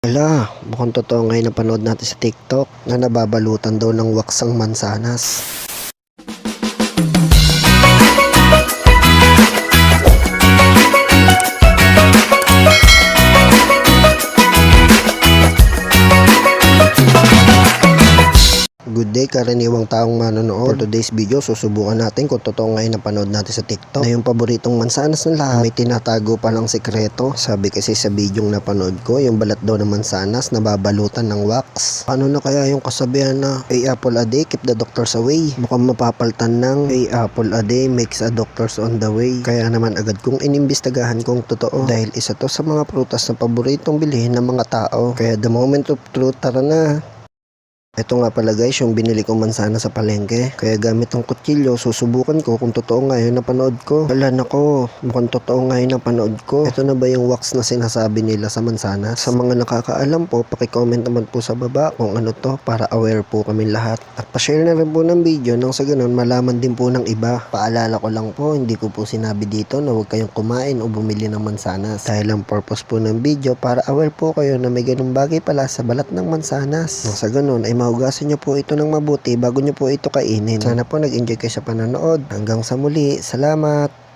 Hala, mukhang totoo ngayon na panood natin sa TikTok na nababalutan daw ng waksang mansanas. Good day, karaniwang taong manonood. For today's video, susubukan natin kung totoo ngayon na panood natin sa TikTok. Na yung paboritong mansanas ng lahat, may tinatago palang sekreto. Sabi kasi sa video napanood ko, yung balat daw ng mansanas nababalutan ng wax. Paano na kaya yung kasabihan na, a apple a day, keep the doctors away? Mukhang mapapaltan ng, a apple a day, makes a doctors on the way. Kaya naman agad kong inimbestagahan kung totoo. Dahil isa to sa mga prutas na paboritong bilhin ng mga tao. Kaya the moment of truth, tara na. Ito nga pala guys, yung binili kong mansana sa palengke. Kaya gamit ang kutsilyo, susubukan ko kung totoo nga yun na panood ko. Hala nako, mukhang totoo nga yun na panood ko. Ito na ba yung wax na sinasabi nila sa mansana? Sa mga nakakaalam po, pakicomment naman po sa baba kung ano to para aware po kami lahat. At pa-share na rin po ng video nang sa ganun malaman din po ng iba. Paalala ko lang po, hindi ko po sinabi dito na huwag kayong kumain o bumili ng mansanas. Dahil ang purpose po ng video para aware po kayo na may ganung bagay pala sa balat ng mansanas. Nang sa ganun ay mahugasan nyo po ito ng mabuti bago nyo po ito kainin. Sana po nag-enjoy kayo sa panonood. Hanggang sa muli, salamat!